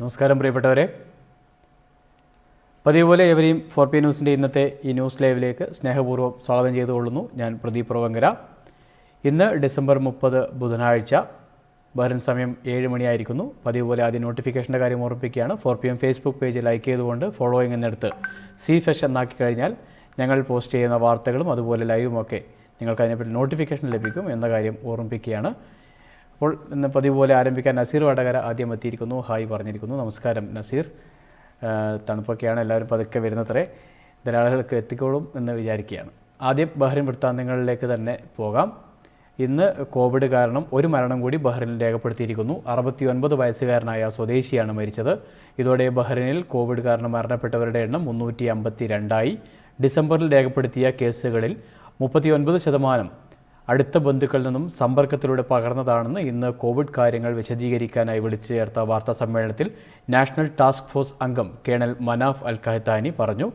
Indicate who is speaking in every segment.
Speaker 1: നമസ്കാരം പ്രിയപ്പെട്ടവരെ. പതിവുപോലെ ഏവരെയും ഫോർ പി ന്യൂസിന്റെ ഇന്നത്തെ ഈ ന്യൂസ് ലൈവിലേക്ക് സ്നേഹപൂർവം സ്വാഗതം ചെയ്തുകൊള്ളുന്നു. ഞാൻ പ്രദീപ് പ്രവങ്കര. ഇന്ന് ഡിസംബർ മുപ്പത് ബുധനാഴ്ച. ബഹ്റിൻ സമയം ഏഴ് മണിയായിരിക്കുന്നു. പതിവ് പോലെ ആദ്യം നോട്ടിഫിക്കേഷന്റെ കാര്യം ഓർമ്മിപ്പിക്കുകയാണ്. Four P M Facebook page like ചെയ്തുകൊണ്ട് ഫോളോയിങ് എന്നെടുത്ത് സി ഫെഷ് എന്നാക്കി കഴിഞ്ഞാൽ ഞങ്ങൾ പോസ്റ്റ് ചെയ്യുന്ന വാർത്തകളും അതുപോലെ ലൈവുമൊക്കെ നിങ്ങൾക്ക് അതിനെപ്പറ്റി നോട്ടിഫിക്കേഷൻ ലഭിക്കും എന്ന കാര്യം ഓർമ്മിപ്പിക്കുകയാണ്. അപ്പോൾ ഇന്ന് പതിവ് പോലെ ആരംഭിക്കാൻ നസീർ വടകര ആദ്യം എത്തിയിരിക്കുന്നു. ഹായ് പറഞ്ഞിരിക്കുന്നു. നമസ്കാരം നസീർ. തണുപ്പൊക്കെയാണ് എല്ലാവരും പതുക്കെ വരുന്നത്രേ. ധാരാളികൾക്ക് എത്തിക്കോളും എന്ന് വിചാരിക്കുകയാണ്. ആദ്യം ബഹ്റിൻ വൃത്താന്തങ്ങളിലേക്ക് തന്നെ പോകാം. ഇന്ന് കോവിഡ് കാരണം ഒരു മരണം കൂടി ബഹ്റിനിൽ രേഖപ്പെടുത്തിയിരിക്കുന്നു. അറുപത്തി ഒൻപത് വയസ്സുകാരനായ സ്വദേശിയാണ് മരിച്ചത്. ഇതോടെ ബഹ്റിനിൽ കോവിഡ് കാരണം മരണപ്പെട്ടവരുടെ എണ്ണം മുന്നൂറ്റി അമ്പത്തി രണ്ടായി ഡിസംബറിൽ രേഖപ്പെടുത്തിയ കേസുകളിൽ മുപ്പത്തിയൊൻപത് ശതമാനം അടുത്ത ബന്ധുക്കളിൽ നിന്നും സമ്പർക്കത്തിലൂടെ പകർന്നതാണെന്ന് ഇന്ന് കോവിഡ് കാര്യങ്ങൾ വിശദീകരിക്കാനായി വിളിച്ചു ചേർത്ത വാർത്താ സമ്മേളനത്തിൽ നാഷണൽ ടാസ്ക് ഫോഴ്സ് അംഗം കേണൽ മനാഫ് അൽ ഖഹത്താനി പറഞ്ഞു.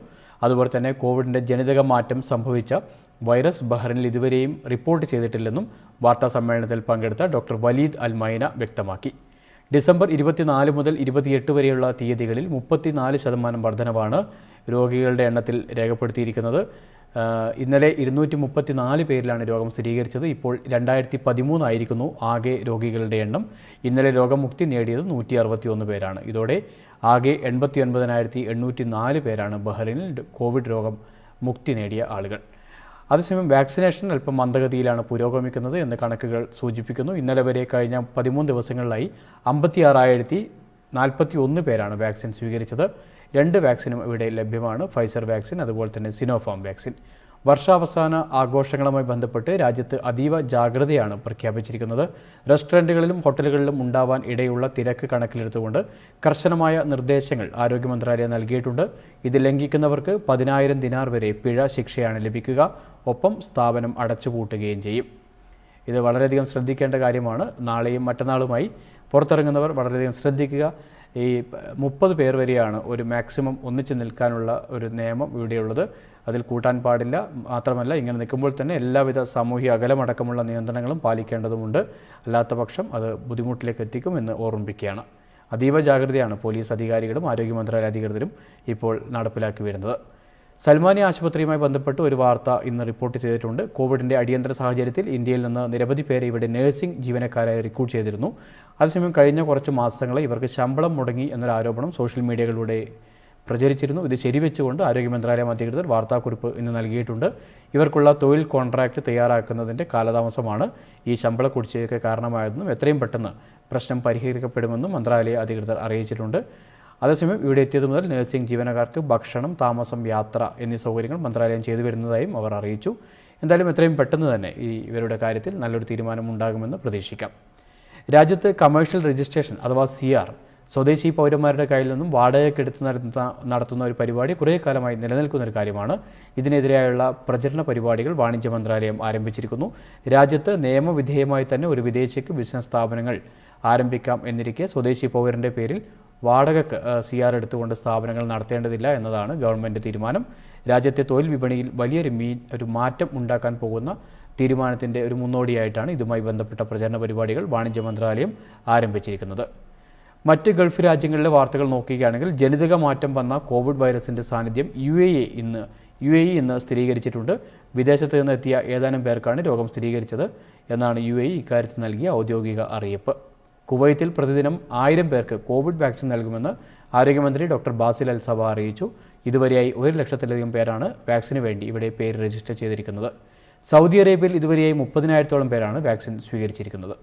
Speaker 1: അതുപോലെ തന്നെ കോവിഡിന്റെ ജനിതക മാറ്റം സംഭവിച്ച വൈറസ് ബഹ്റിനിൽ ഇതുവരെയും റിപ്പോർട്ട് ചെയ്തിട്ടില്ലെന്നും വാർത്താ സമ്മേളനത്തിൽ പങ്കെടുത്ത ഡോക്ടർ വലീദ് അൽ മൈന വ്യക്തമാക്കി. ഡിസംബർ ഇരുപത്തിനാല് മുതൽ ഇരുപത്തിയെട്ട് വരെയുള്ള തീയതികളിൽ മുപ്പത്തിനാല് ശതമാനം വർധനവാണ് രോഗികളുടെ എണ്ണത്തിൽ രേഖപ്പെടുത്തിയിരിക്കുന്നത്. ഇന്നലെ ഇരുന്നൂറ്റി മുപ്പത്തി നാല് പേരിലാണ് രോഗം സ്ഥിരീകരിച്ചത്. ഇപ്പോൾ രണ്ടായിരത്തി പതിമൂന്നായിരിക്കുന്നു ആകെ രോഗികളുടെ എണ്ണം. ഇന്നലെ രോഗമുക്തി നേടിയത് നൂറ്റി അറുപത്തി ഒന്ന് പേരാണ്. ഇതോടെ ആകെ എൺപത്തി ഒൻപതിനായിരത്തി എണ്ണൂറ്റി നാല് പേരാണ് ബഹ്റിനിൽ കോവിഡ് രോഗം മുക്തി നേടിയ ആളുകൾ. അതേസമയം വാക്സിനേഷൻ അല്പം മന്ദഗതിയിലാണ് പുരോഗമിക്കുന്നത് എന്ന് കണക്കുകൾ സൂചിപ്പിക്കുന്നു. ഇന്നലെ വരെ കഴിഞ്ഞ പതിമൂന്ന് ദിവസങ്ങളിലായി അമ്പത്തി ആറായിരത്തി നാൽപ്പത്തി ഒന്ന് പേരാണ് വാക്സിൻ സ്വീകരിച്ചത്. രണ്ട് വാക്സിനും ഇവിടെ ലഭ്യമാണ്. ഫൈസർ വാക്സിൻ അതുപോലെ തന്നെ സിനോഫാം വാക്സിൻ. വർഷാവസാന ആഘോഷങ്ങളുമായി ബന്ധപ്പെട്ട് രാജ്യത്ത് അതീവ ജാഗ്രതയാണ് പ്രഖ്യാപിച്ചിരിക്കുന്നത്. റെസ്റ്റോറന്റുകളിലും ഹോട്ടലുകളിലും ഉണ്ടാവാൻ ഇടയുള്ള തിരക്ക് കണക്കിലെടുത്തുകൊണ്ട് കർശനമായ നിർദ്ദേശങ്ങൾ ആരോഗ്യ മന്ത്രാലയം നൽകിയിട്ടുണ്ട്. ഇത് ലംഘിക്കുന്നവർക്ക് പതിനായിരം ദിനാർ വരെ പിഴ ശിക്ഷയാണ് ലഭിക്കുക. ഒപ്പം സ്ഥാപനം അടച്ചുപൂട്ടുകയും ചെയ്യും. ഇത് വളരെയധികം ശ്രദ്ധിക്കേണ്ട കാര്യമാണ്. നാളെയും മറ്റന്നാളുമായി പുറത്തിറങ്ങുന്നവർ വളരെയധികം ശ്രദ്ധിക്കുക. ഈ മുപ്പത് പേർ വരെയാണ് ഒരു മാക്സിമം ഒന്നിച്ച് നിൽക്കാനുള്ള ഒരു നിയമം ഇവിടെയുള്ളത്. അതിൽ കൂട്ടാൻ പാടില്ല. മാത്രമല്ല ഇങ്ങനെ നിൽക്കുമ്പോൾ തന്നെ എല്ലാവിധ സാമൂഹ്യ അകലമടക്കമുള്ള നിയന്ത്രണങ്ങളും പാലിക്കേണ്ടതുണ്ട് അല്ലാത്ത പക്ഷം അത് ബുദ്ധിമുട്ടിലേക്ക് എത്തിക്കും എന്ന് ഓർമ്മിപ്പിക്കുകയാണ്. അതീവ ജാഗ്രതയാണ് പോലീസ് അധികാരികളും ആരോഗ്യ മന്ത്രാലയ അധികൃതരും ഇപ്പോൾ നടപ്പിലാക്കി വരുന്നത്. സൽമാനി ആശുപത്രിയുമായി ബന്ധപ്പെട്ട് ഒരു വാർത്ത ഇന്ന് റിപ്പോർട്ട് ചെയ്തിട്ടുണ്ട്. കോവിഡിന്റെ അടിയന്തര സാഹചര്യത്തിൽ ഇന്ത്യയിൽ നിന്ന് നിരവധി പേരെ ഇവിടെ നഴ്സിംഗ് ജീവനക്കാരായി റിക്രൂട്ട് ചെയ്തിരുന്നു. അതേസമയം കഴിഞ്ഞ കുറച്ച് മാസങ്ങളെ ഇവർക്ക് ശമ്പളം മുടങ്ങി എന്നൊരു ആരോപണം സോഷ്യൽ മീഡിയകളിലൂടെ പ്രചരിച്ചിരുന്നു. ഇത് ശരിവെച്ചുകൊണ്ട് ആരോഗ്യ മന്ത്രാലയം അധികൃതർ വാർത്താക്കുറിപ്പ് ഇന്ന് നൽകിയിട്ടുണ്ട്. ഇവർക്കുള്ള തൊഴിൽ കോൺട്രാക്ട് തയ്യാറാക്കുന്നതിന്റെ കാലതാമസമാണ് ഈ ശമ്പള കുടിശ്ശികയ്ക്ക് കാരണമായതെന്നും എത്രയും പെട്ടെന്ന് പ്രശ്നം പരിഹരിക്കപ്പെടുമെന്നും മന്ത്രാലയ അധികൃതർ അറിയിച്ചിട്ടുണ്ട്. അതേസമയം ഇവിടെ എത്തിയത് മുതൽ നഴ്സിംഗ് ജീവനക്കാർക്ക് ഭക്ഷണം താമസം യാത്ര എന്നീ സൗകര്യങ്ങൾ മന്ത്രാലയം ചെയ്തു വരുന്നതായും അവർ അറിയിച്ചു. എന്തായാലും എത്രയും പെട്ടെന്ന് തന്നെ ഈ ഇവരുടെ കാര്യത്തിൽ നല്ലൊരു തീരുമാനം ഉണ്ടാകുമെന്ന് പ്രതീക്ഷിക്കാം. രാജ്യത്ത് കമേഴ്ഷ്യൽ രജിസ്ട്രേഷൻ അഥവാ സി ആർ സ്വദേശി പൗരന്മാരുടെ കയ്യിൽ നിന്നും വാടകയ്ക്കെടുത്ത് നടത്തുന്ന നടത്തുന്ന ഒരു പരിപാടി കുറേ കാലമായി നിലനിൽക്കുന്ന ഒരു കാര്യമാണ്. ഇതിനെതിരെയുള്ള പ്രചരണ പരിപാടികൾ വാണിജ്യ മന്ത്രാലയം ആരംഭിച്ചിരിക്കുന്നു. രാജ്യത്ത് നിയമവിധേയമായി തന്നെ ഒരു വിദേശിക്ക് ബിസിനസ് സ്ഥാപനങ്ങൾ ആരംഭിക്കാം എന്നിരിക്കെ സ്വദേശി പൗരന്റെ പേരിൽ വാടകക്ക് സി ആർ എടുത്തുകൊണ്ട് സ്ഥാപനങ്ങൾ നടത്തേണ്ടതില്ല എന്നതാണ് ഗവൺമെന്റ് തീരുമാനം. രാജ്യത്തെ തൊഴിൽ വിപണിയിൽ വലിയൊരു മീ ഒരു മാറ്റം ഉണ്ടാക്കാൻ പോകുന്ന തീരുമാനത്തിന്റെ ഒരു മുന്നോടിയായിട്ടാണ് ഇതുമായി ബന്ധപ്പെട്ട പ്രചരണ പരിപാടികൾ വാണിജ്യ മന്ത്രാലയം ആരംഭിച്ചിരിക്കുന്നത്. മറ്റ് ഗൾഫ് രാജ്യങ്ങളിലെ വാർത്തകൾ നോക്കുകയാണെങ്കിൽ ജനിതക മാറ്റം വന്ന കോവിഡ് വൈറസിന്റെ സാന്നിധ്യം യു എ ഇന്ന് യു എ ഇ ഇന്ന് സ്ഥിരീകരിച്ചിട്ടുണ്ട്. വിദേശത്ത് നിന്ന് എത്തിയ ഏതാനും പേർക്കാണ് രോഗം സ്ഥിരീകരിച്ചത് എന്നാണ് യു എ ഇ ഇക്കാര്യത്തിൽ നൽകിയ ഔദ്യോഗിക അറിയിപ്പ്. കുവൈത്തിൽ പ്രതിദിനം ആയിരം പേർക്ക് കോവിഡ് വാക്സിൻ നൽകുമെന്ന് ആരോഗ്യമന്ത്രി ഡോക്ടർ ബാസിൽ അൽ സബ അറിയിച്ചു. ഇതുവരെയായി ഒരു ലക്ഷത്തിലധികം പേരാണ് വാക്സിന് വേണ്ടി ഇവിടെ പേര് രജിസ്റ്റർ ചെയ്തിരിക്കുന്നത്. സൗദി അറേബ്യയിൽ ഇതുവരെയായി മുപ്പതിനായിരത്തോളം പേരാണ് വാക്സിൻ സ്വീകരിച്ചിരിക്കുന്നത്.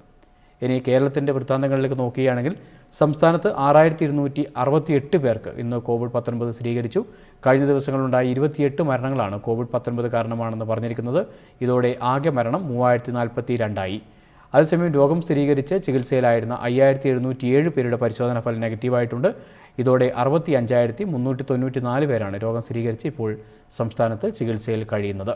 Speaker 1: ഇനി കേരളത്തിന്റെ വൃത്താന്തങ്ങളിലേക്ക് നോക്കുകയാണെങ്കിൽ സംസ്ഥാനത്ത് ആറായിരത്തി ഇരുന്നൂറ്റി അറുപത്തിയെട്ട് പേർക്ക് ഇന്ന് കോവിഡ് പത്തൊൻപത് സ്ഥിരീകരിച്ചു. കഴിഞ്ഞ ദിവസങ്ങളിലുണ്ടായ ഇരുപത്തിയെട്ട് മരണങ്ങളാണ് കോവിഡ് പത്തൊൻപത് കാരണമാണെന്ന് പറഞ്ഞിരിക്കുന്നത്. ഇതോടെ ആകെ മരണം മൂവായിരത്തി നാൽപ്പത്തി രണ്ടായി അതേസമയം രോഗം സ്ഥിരീകരിച്ച് ചികിത്സയിലായിരുന്ന അയ്യായിരത്തി എഴുന്നൂറ്റി ഏഴ് പേരുടെ പരിശോധന ഫലം നെഗറ്റീവായിട്ടുണ്ട്. ഇതോടെ അറുപത്തി അഞ്ചായിരത്തി മുന്നൂറ്റി തൊണ്ണൂറ്റി നാല് പേരാണ് രോഗം സ്ഥിരീകരിച്ച് ഇപ്പോൾ സംസ്ഥാനത്ത് ചികിത്സയിൽ കഴിയുന്നത്.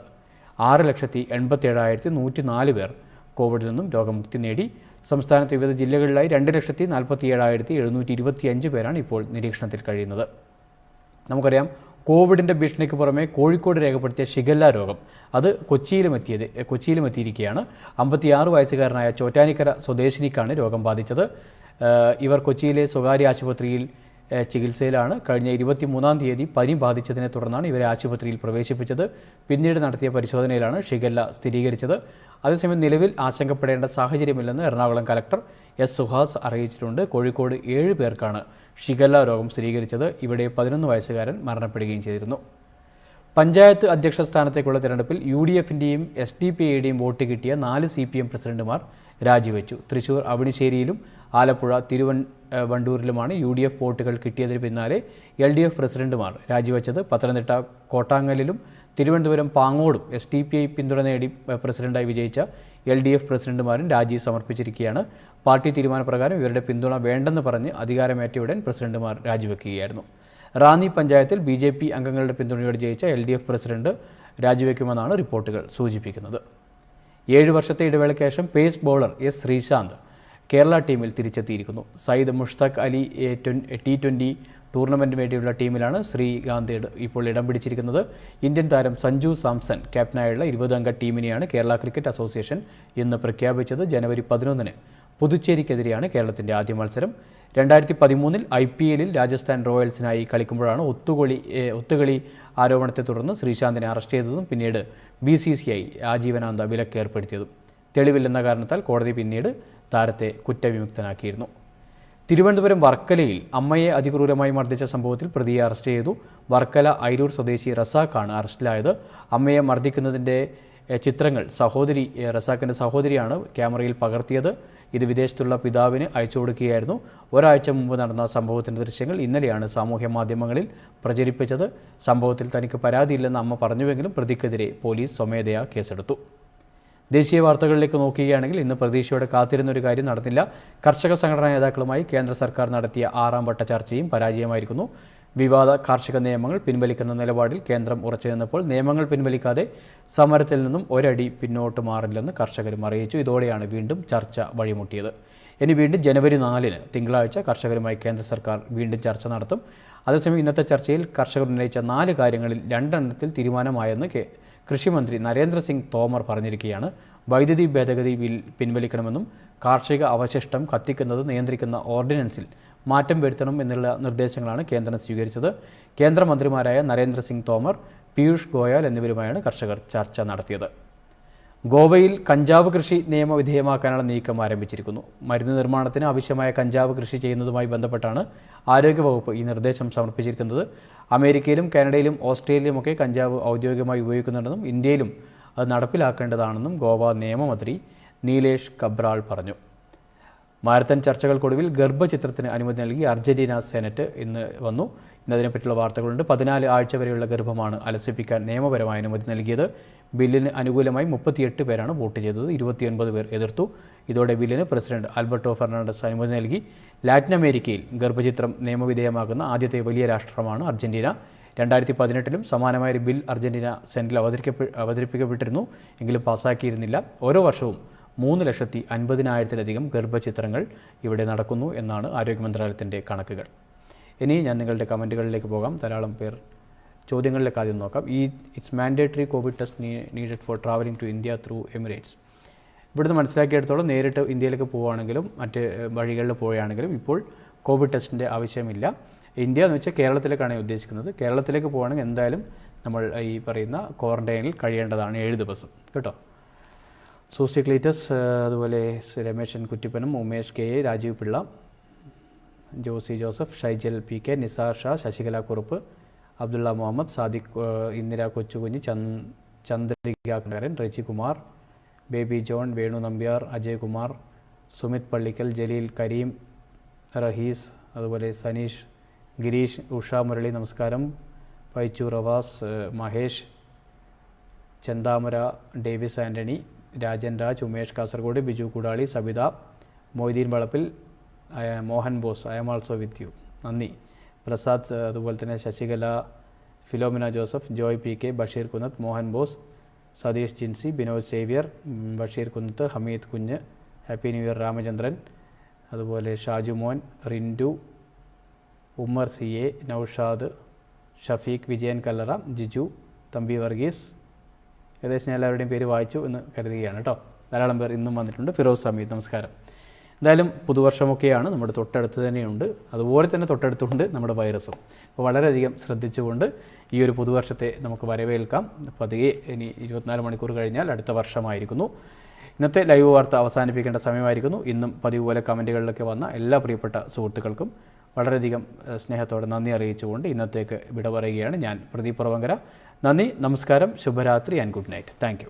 Speaker 1: ആറ് ലക്ഷത്തി എൺപത്തി ഏഴായിരത്തി നൂറ്റി നാല് പേർ കോവിഡിൽ നിന്നും രോഗമുക്തി നേടി. സംസ്ഥാനത്ത് വിവിധ ജില്ലകളിലായി രണ്ട് ലക്ഷത്തി നാൽപ്പത്തി ഏഴായിരത്തി എഴുന്നൂറ്റി ഇരുപത്തി അഞ്ച് പേരാണ് ഇപ്പോൾ നിരീക്ഷണത്തിൽ കഴിയുന്നത്. നമുക്കറിയാം കോവിഡിന്റെ ഭീഷണിക്ക് പുറമെ കോഴിക്കോട് രേഖപ്പെടുത്തിയ ഷിഗല്ല രോഗം. അത് കൊച്ചിയിലും എത്തിയത് കൊച്ചിയിലും എത്തിയിരിക്കുകയാണ്. അമ്പത്തിയാറ് വയസ്സുകാരനായ ചോറ്റാനിക്കര സ്വദേശിനിക്കാണ് രോഗം ബാധിച്ചത്. ഇവർ കൊച്ചിയിലെ സ്വകാര്യ ആശുപത്രിയിൽ ചികിത്സയിലാണ് കഴിഞ്ഞ ഇരുപത്തിമൂന്നാം തീയതി പനി ബാധിച്ചതിനെ തുടർന്നാണ് ഇവരെ ആശുപത്രിയിൽ പ്രവേശിപ്പിച്ചത്. പിന്നീട് നടത്തിയ പരിശോധനയിലാണ് ഷിഗല്ല സ്ഥിരീകരിച്ചത്. അതേസമയം നിലവിൽ ആശങ്കപ്പെടേണ്ട സാഹചര്യമില്ലെന്ന് എറണാകുളം കലക്ടർ എസ് സുഹാസ് അറിയിച്ചിട്ടുണ്ട്. കോഴിക്കോട് ഏഴ് പേർക്കാണ് ഷിഗല്ല രോഗം സ്ഥിരീകരിച്ചത്. ഇവിടെ പതിനൊന്ന് വയസ്സുകാരൻ മരണപ്പെടുകയും ചെയ്തിരുന്നു. പഞ്ചായത്ത് അധ്യക്ഷ സ്ഥാനത്തേക്കുള്ള തെരഞ്ഞെടുപ്പിൽ യു ഡി എഫിന്റെയും എസ് ഡി പി ഐയുടെയും വോട്ട് കിട്ടിയ നാല് സി പി എം പ്രസിഡന്റുമാർ രാജിവെച്ചു. തൃശൂർ അവണിശ്ശേരിയിലും ആലപ്പുഴ തിരുവൻ വണ്ടൂരിലുമാണ് യു ഡി എഫ് വോട്ടുകൾ കിട്ടിയതിന് പിന്നാലെ എൽ ഡി എഫ് പ്രസിഡന്റുമാർ രാജിവെച്ചത്. പത്തനംതിട്ട കോട്ടാങ്ങലിലും തിരുവനന്തപുരം പാങ്ങോടും എസ് ഡി പി ഐ പിന്തുണ നേടി പ്രസിഡന്റായി വിജയിച്ച എൽ ഡി എഫ് പ്രസിഡന്റുമാരും രാജി സമർപ്പിച്ചിരിക്കുകയാണ്. പാർട്ടി തീരുമാനപ്രകാരം ഇവരുടെ പിന്തുണ വേണ്ടെന്ന് പറഞ്ഞ് അധികാരമേറ്റ ഉടൻ പ്രസിഡന്റുമാർ രാജിവെക്കുകയായിരുന്നു. റാന്നി പഞ്ചായത്തിൽ ബി ജെ പി അംഗങ്ങളുടെ പിന്തുണയോടെ ജയിച്ച എൽ ഡി എഫ് പ്രസിഡന്റ് രാജിവെക്കുമെന്നാണ് റിപ്പോർട്ടുകൾ സൂചിപ്പിക്കുന്നത്. ഏഴ് വർഷത്തെ ഇടവേളയ്ക്ക് ശേഷം pace bowler S Sreesanth Kerala ടീമിൽ തിരിച്ചെത്തിയിരിക്കുന്നു. സയ്യിദ് മുഷ്താഖ് അലി ടി ട്വന്റി ടൂർണമെന്റിന് വേണ്ടിയുള്ള ടീമിലാണ് ശ്രീകാന്ത് ഇപ്പോൾ ഇടം പിടിച്ചിരിക്കുന്നത്. ഇന്ത്യൻ താരം സഞ്ജു സാംസൺ ക്യാപ്റ്റനായുള്ള ഇരുപതംഗ ടീമിനെയാണ് കേരള ക്രിക്കറ്റ് അസോസിയേഷൻ ഇന്ന് പ്രഖ്യാപിച്ചത് ജനുവരി പതിനൊന്നിന്. പുതുച്ചേരിക്കെതിരെയാണ് കേരളത്തിന്റെ ആദ്യ മത്സരം. രണ്ടായിരത്തി പതിമൂന്നിൽ ഐ പി എല്ലിൽ രാജസ്ഥാൻ റോയൽസിനായി കളിക്കുമ്പോഴാണ് ഒത്തുകളി ഒത്തുകളി ആരോപണത്തെ തുടർന്ന് ശ്രീശാന്തിനെ അറസ്റ്റ് ചെയ്തതും പിന്നീട് ബി സി സി ഐ ആജീവനാന്ത വിലക്ക് ഏർപ്പെടുത്തിയതും. തെളിവില്ലെന്ന കാരണത്താൽ കോടതി പിന്നീട് താരത്തെ കുറ്റവിമുക്തനാക്കിയിരുന്നു. തിരുവനന്തപുരം വർക്കലയിൽ അമ്മയെ അതിക്രൂരമായി മർദ്ദിച്ച സംഭവത്തിൽ പ്രതിയെ അറസ്റ്റ് ചെയ്തു. വർക്കല ഐരൂർ സ്വദേശി റസാഖാണ് അറസ്റ്റിലായത്. അമ്മയെ മർദ്ദിക്കുന്നതിന്റെ ചിത്രങ്ങൾ സഹോദരി റസാഖിന്റെ സഹോദരിയാണ് ക്യാമറയിൽ പകർത്തിയത്. ഇത് വിദേശത്തുള്ള പിതാവിന് അയച്ചു കൊടുക്കുകയായിരുന്നു. ഒരാഴ്ച മുമ്പ് നടന്ന സംഭവത്തിന്റെ ദൃശ്യങ്ങൾ ഇന്നലെയാണ് സാമൂഹ്യ മാധ്യമങ്ങളിൽ പ്രചരിപ്പിച്ചത്. സംഭവത്തിൽ തനിക്ക് പരാതിയില്ലെന്ന് അമ്മ പറഞ്ഞുവെങ്കിലും പ്രതിക്കെതിരെ പോലീസ് സ്വമേധയാ കേസെടുത്തു. ദേശീയ വാർത്തകളിലേക്ക് നോക്കുകയാണെങ്കിൽ ഇന്ന് പ്രതീക്ഷയോടെ കാത്തിരുന്ന ഒരു കാര്യം നടന്നില്ല. കർഷക സംഘടനാ നേതാക്കളുമായി കേന്ദ്ര സർക്കാർ നടത്തിയ ആറാം വട്ട ചർച്ചയും പരാജയമായിരിക്കുന്നു. വിവാദ കാർഷിക നിയമങ്ങൾ പിൻവലിക്കുന്ന നിലപാടിൽ കേന്ദ്രം ഉറച്ചു നിന്നപ്പോൾ നിയമങ്ങൾ പിൻവലിക്കാതെ സമരത്തിൽ നിന്നും ഒരടി പിന്നോട്ട് മാറില്ലെന്ന് കർഷകരും അറിയിച്ചു. ഇതോടെയാണ് വീണ്ടും ചർച്ച വഴിമുട്ടിയത്. ഇനി വീണ്ടും ജനുവരി നാലിന് തിങ്കളാഴ്ച കർഷകരുമായി കേന്ദ്ര സർക്കാർ വീണ്ടും ചർച്ച നടത്തും. അതേസമയം ഇന്നത്തെ ചർച്ചയിൽ കർഷകർ ഉന്നയിച്ച നാല് കാര്യങ്ങളിൽ രണ്ടെണ്ണത്തിൽ തീരുമാനമായെന്ന് കൃഷിമന്ത്രി നരേന്ദ്രസിംഗ് തോമർ പറഞ്ഞിരിക്കുകയാണ്. വൈദ്യുതി ഭേദഗതി ബിൽ പിൻവലിക്കണമെന്നും കാർഷിക അവശിഷ്ടം കത്തിക്കുന്നത് നിയന്ത്രിക്കുന്ന ഓർഡിനൻസിൽ മാറ്റം വരുത്തണം എന്നുള്ള നിർദ്ദേശങ്ങളാണ് കേന്ദ്രം സ്വീകരിച്ചത്. കേന്ദ്രമന്ത്രിമാരായ നരേന്ദ്രസിംഗ് തോമർ പീയൂഷ് ഗോയൽ എന്നിവരുമായാണ് കർഷകർ ചർച്ച നടത്തിയത്. ഗോവയിൽ കഞ്ചാവ് കൃഷി നിയമവിധേയമാക്കാനുള്ള നീക്കം ആരംഭിച്ചിരിക്കുന്നു. മരുന്ന് നിർമ്മാണത്തിന് ആവശ്യമായ കഞ്ചാവ് കൃഷി ചെയ്യുന്നതുമായി ബന്ധപ്പെട്ടാണ് ആരോഗ്യവകുപ്പ് ഈ നിർദ്ദേശം സമർപ്പിച്ചിരിക്കുന്നത്. അമേരിക്കയിലും കാനഡയിലും ഓസ്ട്രേലിയയിലുമൊക്കെ കഞ്ചാവ് ഔദ്യോഗികമായി ഉപയോഗിക്കുന്നുണ്ടെന്നും ഇന്ത്യയിലും അത് നടപ്പിലാക്കേണ്ടതാണെന്നും ഗോവ നിയമമന്ത്രി നീലേഷ് കബ്രാൾ പറഞ്ഞു. മാരത്തൺ ചർച്ചകൾക്കൊടുവിൽ ഗർഭചിത്രത്തിന് അനുമതി നൽകി അർജന്റീന സെനറ്റ് ഇന്ന് വന്നു. ഇന്ന് അതിനെപ്പറ്റിയുള്ള വാർത്തകളുണ്ട്. പതിനാല് ആഴ്ച വരെയുള്ള ഗർഭമാണ് അലസിപ്പിക്കാൻ നിയമപരമായ അനുമതി നൽകിയത്. ബില്ലിന് അനുകൂലമായി മുപ്പത്തിയെട്ട് പേരാണ് വോട്ട് ചെയ്തത്. ഇരുപത്തിയൊൻപത് പേർ എതിർത്തു. ഇതോടെ ബില്ലിന് പ്രസിഡന്റ് ആൽബർട്ടോ ഫെർണാണ്ടസ് അനുമതി നൽകി. ലാറ്റിൻ അമേരിക്കയിൽ ഗർഭചിത്രം നിയമവിധേയമാക്കുന്ന ആദ്യത്തെ വലിയ രാഷ്ട്രമാണ് അർജന്റീന. രണ്ടായിരത്തി പതിനെട്ടിലും സമാനമായ ഒരു ബിൽ അർജന്റീന സെനറ്റിൽ അവതരിക്കപ്പെ അവതരിപ്പിക്കപ്പെട്ടിരുന്നു. എങ്കിലും പാസ്സാക്കിയിരുന്നില്ല ഓരോ വർഷവും മൂന്ന് ലക്ഷത്തി അൻപതിനായിരത്തിലധികം ഗർഭചിത്രങ്ങൾ ഇവിടെ നടക്കുന്നു എന്നാണ് ആരോഗ്യ മന്ത്രാലയത്തിന്റെ കണക്കുകൾ. ഇനി ഞാൻ നിങ്ങളുടെ കമന്റുകളിലേക്ക് പോകാം. ധാരാളം പേർ ചോദ്യങ്ങളിലേക്ക് ആദ്യം നോക്കാം. ഈ it's mandatory Covid test needed for travelling to India through Emirates ഇവിടുന്ന് മനസ്സിലാക്കിയെടുത്തോളം നേരിട്ട് ഇന്ത്യയിലേക്ക് പോവുകയാണെങ്കിലും മറ്റ് വഴികളിൽ പോവുകയാണെങ്കിലും ഇപ്പോൾ കോവിഡ് ടെസ്റ്റിന്റെ ആവശ്യമില്ല. ഇന്ത്യ എന്ന് വെച്ചാൽ കേരളത്തിലേക്കാണ് ഉദ്ദേശിക്കുന്നത്. കേരളത്തിലേക്ക് പോവുകയാണെങ്കിൽ എന്തായാലും നമ്മൾ ഈ പറയുന്ന ക്വാറന്റൈനിൽ കഴിയേണ്ടതാണ് ഏഴ് ദിവസം. കേട്ടോ? സൂസി ക്ലീറ്റസ് അതുപോലെ Rameshan കുറ്റിപ്പനും Umesh K A Rajeev Pillai Josy Joseph Shaijal P K Nisar Shah Sasikala Kurup Abdulla Muhammad uh, Indira Kochukunju Chand Chandrikakaran Reji Kumar baby John Venu Nambiar Ajay Kumar Sumit Pallikkal Jaleel Kareem Rahees അതുപോലെ സനീഷ് ഗിരീഷ് ഉഷ മുരളി നമസ്കാരം Paichu Ravas Mahesh Chandamura Davis Antony Rajan Raj Umesh Kasaragod Biju Koodali Sabitha Moideen Valappil Mohan Bose I am also with you. നന്ദി. പ്രസാദ് അതുപോലെ തന്നെ Sasikala Philomina Joseph Joy P K Basheer Kunnath Mohan Bose Satheesh Jincy Binod Xavier Basheer Kunnath Hameed Kunju happy new year Ramachandran അതുപോലെ ഷാജു മോൻ Rindu Ummer C A Naushad Shafeeq Vijayan Kallara Jiju Thampi Varghese ഏകദേശം എല്ലാവരുടെയും പേര് വായിച്ചു എന്ന് കരുതുകയാണ് കേട്ടോ. ധാരാളം പേർ ഇന്നും വന്നിട്ടുണ്ട്. ഫിറോസ് സമീദ് നമസ്കാരം. എന്തായാലും പുതുവർഷമൊക്കെയാണ്. നമ്മുടെ തൊട്ടടുത്ത് തന്നെയുണ്ട്. അതുപോലെ തന്നെ തൊട്ടടുത്തുണ്ട് നമ്മുടെ വൈറസും. അപ്പോൾ വളരെയധികം ശ്രദ്ധിച്ചുകൊണ്ട് ഈ ഒരു പുതുവർഷത്തെ നമുക്ക് വരവേൽക്കാം. പതിയെ ഇനി ഇരുപത്തിനാല് മണിക്കൂർ കഴിഞ്ഞാൽ അടുത്ത വർഷമായിരിക്കുന്നു. ഇന്നത്തെ ലൈവ് വാർത്ത അവസാനിപ്പിക്കേണ്ട സമയമായിരിക്കുന്നു. ഇന്നും പതിവ് പോലെ കമന്റുകളിലൊക്കെ വന്ന എല്ലാ പ്രിയപ്പെട്ട സുഹൃത്തുക്കൾക്കും വളരെയധികം സ്നേഹത്തോടെ നന്ദി അറിയിച്ചുകൊണ്ട് ഇന്നത്തേക്ക് വിട പറയുകയാണ് ഞാൻ പ്രദീപ് പ്രവങ്കര. നന്ദി നമസ്കാരം ശുഭരാത്രി ആൻഡ് ഗുഡ് നൈറ്റ് താങ്ക്